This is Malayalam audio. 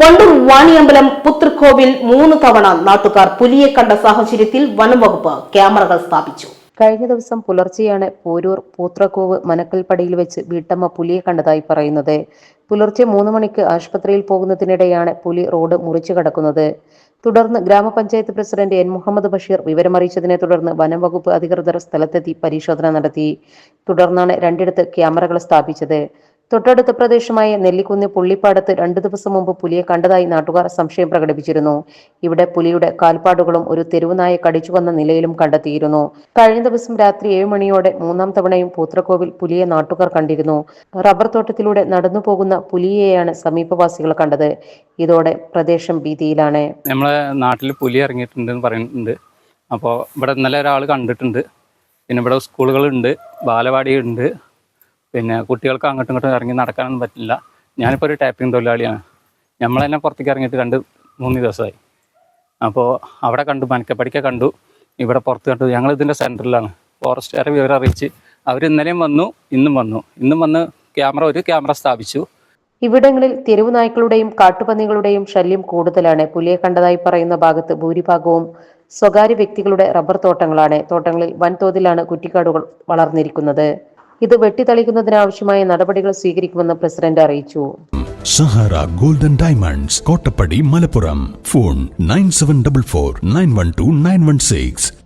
വണ്ടൂർ വാണിയമ്പലം പുത്രക്കോവിൽ മൂന്ന് തവണ നാട്ടുകാർ പുലിയെ കണ്ട സാഹചര്യത്തിൽ വനംവകുപ്പ് ക്യാമറകൾ സ്ഥാപിച്ചു. കഴിഞ്ഞ ദിവസം പുലർച്ചെയാണ് പോരൂർ പൂത്രക്കോവ് മനക്കൽപ്പടിയിൽ വെച്ച് വീട്ടമ്മ പുലിയെ കണ്ടതായി പറയുന്നത്. പുലർച്ചെ മൂന്ന് മണിക്ക് ആശുപത്രിയിൽ പോകുന്നതിനിടെയാണ് പുലി റോഡ് മുറിച്ചു കടക്കുന്നത്. തുടർന്ന് ഗ്രാമപഞ്ചായത്ത് പ്രസിഡന്റ് എൻ മുഹമ്മദ് ബഷീർ വിവരമറിയിച്ചതിനെ തുടർന്ന് വനംവകുപ്പ് അധികൃതർ സ്ഥലത്തെത്തി പരിശോധന നടത്തി. തുടർന്നാണ് രണ്ടിടത്ത് ക്യാമറകൾ സ്ഥാപിച്ചത്. തൊട്ടടുത്ത പ്രദേശമായ നെല്ലിക്കുന്ന് പുള്ളിപ്പാടത്ത് രണ്ടു ദിവസം മുമ്പ് പുലിയെ കണ്ടതായി നാട്ടുകാർ സംശയം പ്രകടിപ്പിച്ചിരുന്നു. ഇവിടെ പുലിയുടെ കാൽപ്പാടുകളും ഒരു തെരുവുനായ കടിച്ചു വന്ന നിലയിലും കണ്ടെത്തിയിരുന്നു. കഴിഞ്ഞ ദിവസം രാത്രി ഏഴ് മണിയോടെ മൂന്നാം തവണയും പൂത്രക്കോവിൽ പുലിയെ നാട്ടുകാർ കണ്ടിരുന്നു. റബ്ബർ തോട്ടത്തിലൂടെ നടന്നു പോകുന്ന പുലിയെയാണ് സമീപവാസികൾ കണ്ടത്. ഇതോടെ പ്രദേശം ഭീതിയിലാണ്. നമ്മളെ നാട്ടിൽ പുലി ഇറങ്ങിയിട്ടുണ്ടെന്ന് പറയുന്നുണ്ട്. അപ്പോൾ ഇവിടെ ഇന്നലെ ഒരാൾ കണ്ടിട്ടുണ്ട്. പിന്നെ ഇവിടെ സ്കൂളുകളുണ്ട് ബാലവാടി ഉണ്ട് പിന്നെ കുട്ടികൾക്ക് അങ്ങോട്ടും ഇങ്ങോട്ടും ഇറങ്ങി നടക്കാനൊന്നും പറ്റില്ല. ഞാനിപ്പോൾ ഒരു ടാപ്പിംഗ് തൊഴിലാളിയാണ്. നമ്മൾ തന്നെ പുറത്തേക്ക് ഇറങ്ങിയിട്ട് കണ്ട് മൂന്ന് ദിവസമായി. അപ്പോൾ അവിടെ കണ്ടു മനക്കപ്പടിക്ക കണ്ടു. ഇവിടെ പുറത്ത് കണ്ടു. ഞങ്ങൾ ഇതിന്റെ സെന്ററിലാണ് ഫോറസ്റ്റുകാരെ വിവരം അറിയിച്ച് അവർ ഇന്നലെയും വന്നു ഇന്നും വന്നു. ഇന്നും വന്ന് ക്യാമറ ഒരു ക്യാമറ സ്ഥാപിച്ചു. ഇവിടങ്ങളിൽ തെരുവു നായ്ക്കളുടെയും കാട്ടുപന്നികളുടെയും ശല്യം കൂടുതലാണ്. പുലിയെ കണ്ടതായി പറയുന്ന ഭാഗത്ത് ഭൂരിഭാഗവും സ്വകാര്യ വ്യക്തികളുടെ റബ്ബർ തോട്ടങ്ങളാണ്. തോട്ടങ്ങളിൽ വൻതോതിലാണ് കുറ്റിക്കാടുകൾ വളർന്നിരിക്കുന്നത്. ഇത് വെട്ടിത്തളിക്കുന്നതിനാവശ്യമായ നടപടികൾ സ്വീകരിക്കുമെന്ന് പ്രസിഡന്റ് അറിയിച്ചു. Sahara golden diamonds Kottappadi Malappuram. Phone nine seven double four nine one two nine one six.